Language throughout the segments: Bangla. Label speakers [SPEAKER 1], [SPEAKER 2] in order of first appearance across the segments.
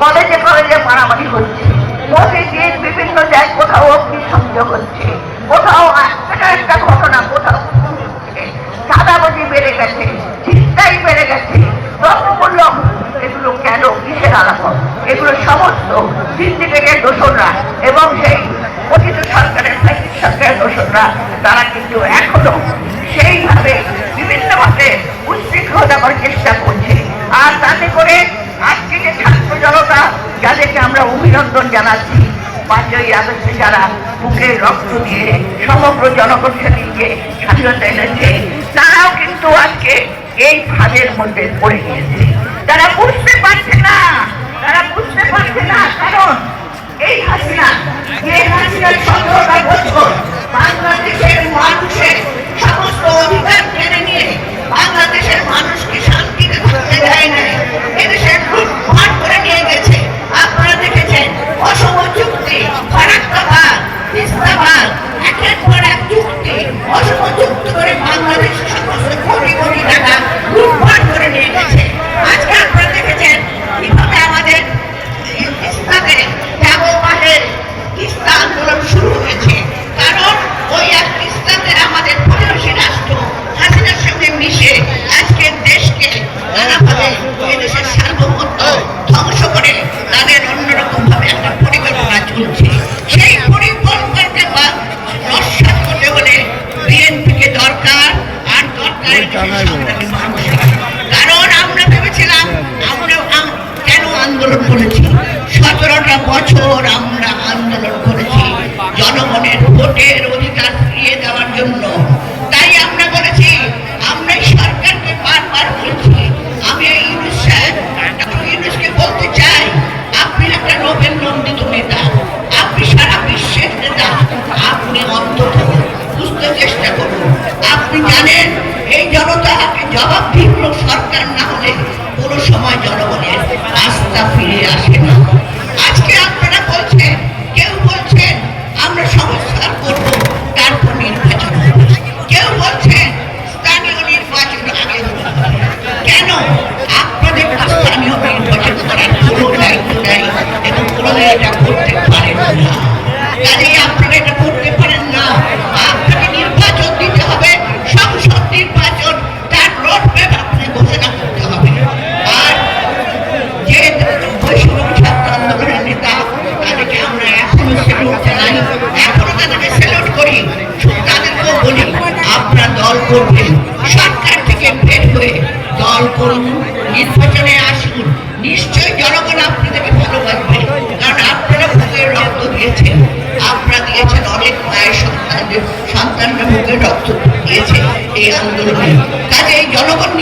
[SPEAKER 1] কলেজে কলেজে মারামারি হচ্ছে বসে গিয়ে বিভিন্ন জায়গায় কোথাও অগ্নি সংযোগ হচ্ছে, কোথাও একটা একটা ঘটনা কোথাও সাদা সাদাবাজি বেড়ে গেছে চিন্তাই বেড়ে গেছে তখন বললাম এগুলো কেন কিসের আলাপ? এগুলো সমস্ত সিন্ডিকেটের দোষণরা এবং সেই কথিত সরকারের, সাহিত্য সরকারের দোষণরা তারা কিন্তু এখনও সেইভাবে বিভিন্নভাবে উচ্ছৃঙ্খতা দেওয়ার চেষ্টা আমরা অভিনন্দন জানাচ্ছি পাঁচই আগস্টে যারা বুকে রক্ত দিয়ে সমগ্র জনগোষ্ঠীকে স্বাধীনতা এনেছে, তারাও কিন্তু আজকে এই ভাবের মধ্যে পড়ে গিয়েছে। তারা বুঝতে পারছে না, তারা বুঝতে পারছে না, কারণ Bye-bye.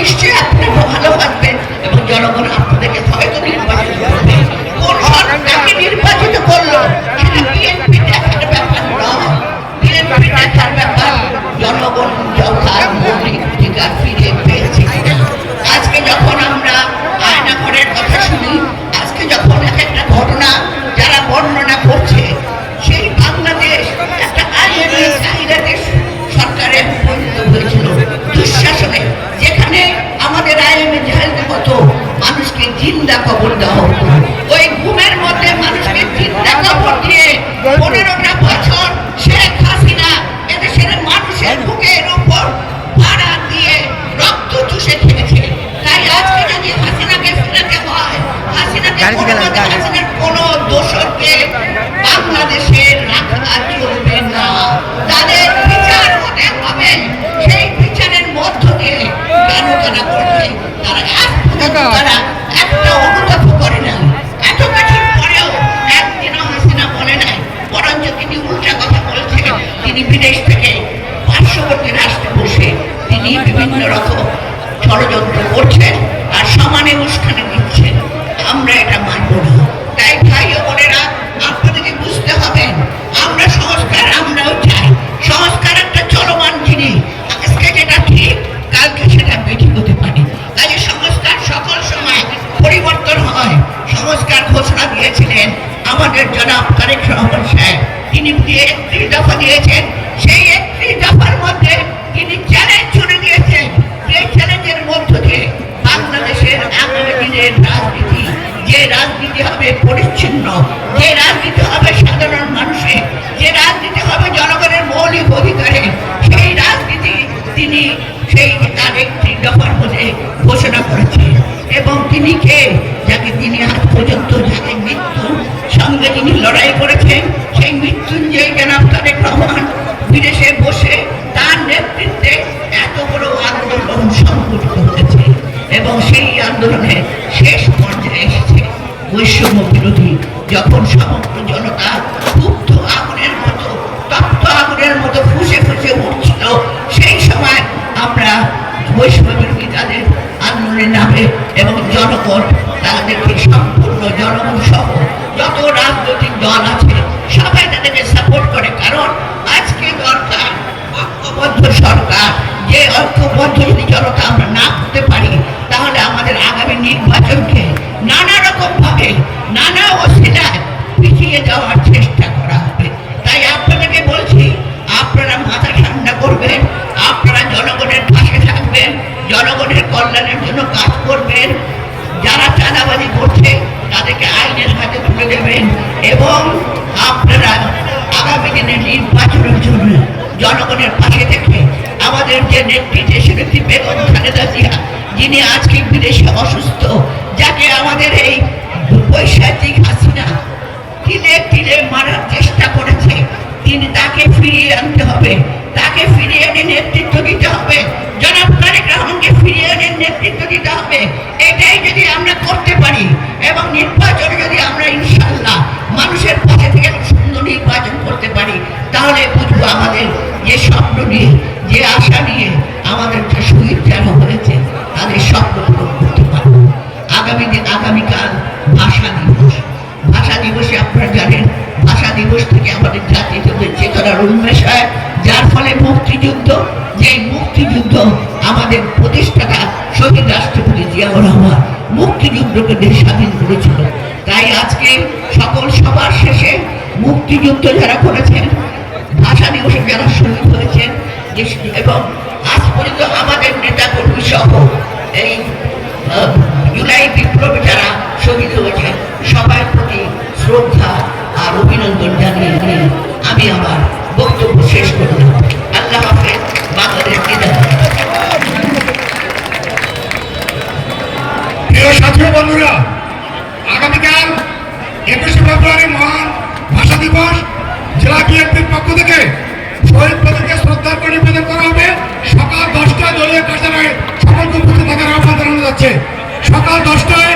[SPEAKER 1] নিশ্চয়ই আপনারা ভালো থাকবেন এবং জনগণ dapat bunda আমাদের জনাব তারেক রহমান সাহেব, তিনি যে একটি দফা দিয়েছেন, সেই একটি দফার মধ্যে তিনি চ্যালেঞ্জ ছুড়ে দিয়েছেন। যে চ্যালেঞ্জের মধ্য দিয়ে বাংলাদেশের আগামী দিনের রাজনীতি, যে রাজনীতি হবে পরিচ্ছন্ন, যে রাজনীতি হবে দল আছে, সবাই তাদেরকে সাপোর্ট করে। কারণ আজকে দরকার ঐক্যবদ্ধ সরকার। যে ঐক্যবদ্ধ যদি জনতা আমরা না করতে পারি, তাহলে আমাদের আগামী নির্বাচনকে নানা রকম ভাবে নানা অসিলায় পিছিয়ে যাওয়ার চেষ্টা করা হবে। তাই আপনাদেরকে বলছি, আপনারা মাথা ঠান্ডা করবেন, আপনারা জনগণের পাশে থাকবেন, জনগণের কল্যাণের জন্য কাজ করবেন। যারা চাঁদাবাজি করছে, তাদেরকে আইনের হাতে তুলে দেবেন। এবং আপনারা আগামী দিনে নির্বাচনের জন্য জনগণের পাশে থেকে আমাদের যে নেত্রী দেশের একটি বেগম খালেদা জিয়া, যিনি আজকে বিদেশে অসুস্থ, যাকে আমাদের এই বৈশাচিক হাসিনা তিলে তিলে মারার চেষ্টা করেছে, তিনি তাকে ফিরিয়ে আনতে হবে, তাকে ফিরিয়ে এনে নেতৃত্ব দিতে হবে। শহীদ যেন হয়েছে, তাদের স্বপ্ন পূরণ করতে পারব। আগামী দিন, আগামীকাল ভাষা দিবস। ভাষা দিবসে আপনারা জানেন, ভাষা দিবস থেকে আমাদের জাতিদের চেতনার উন্মেষ হয় যার ফলে মুক্তিযুদ্ধ যে মুক্তিযুদ্ধ আমাদের প্রতিষ্ঠাতা শহীদ রাষ্ট্রপতি জিয়াউর রহমান মুক্তিযুদ্ধকে দেশ স্বাধীন করেছিল। তাই আজকে সকল সবার শেষে মুক্তিযুদ্ধ যারা করেছেন, ভাষা দিবসে যারা শহীদ হয়েছেন এবং আজ পর্যন্ত আমাদের নেতা কর্মী সহ এই জুলাই বিপ্লবে যারা শহীদ হয়েছে, সবার প্রতি শ্রদ্ধা আর অভিনন্দন জানিয়ে নিয়ে আমি আমার বক্তব্য শেষ করলাম। আল্লাহ হাফেজ, বাংলাদেশ
[SPEAKER 2] বন্ধুরা, আগামীকাল একুশে ফেব্রুয়ারি মহান ভাষা দিবস, জেলা পক্ষ থেকে শহীদ প্রতীকে শ্রদ্ধা নিবেদন করা হবে। সকাল দশটায় দলীয় কার্যালয়ে সকলকে জানানো যাচ্ছে। সকাল দশটায়